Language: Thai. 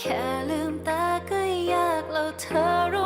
แค่ลืมตาก็ยากแล้วเธอรู้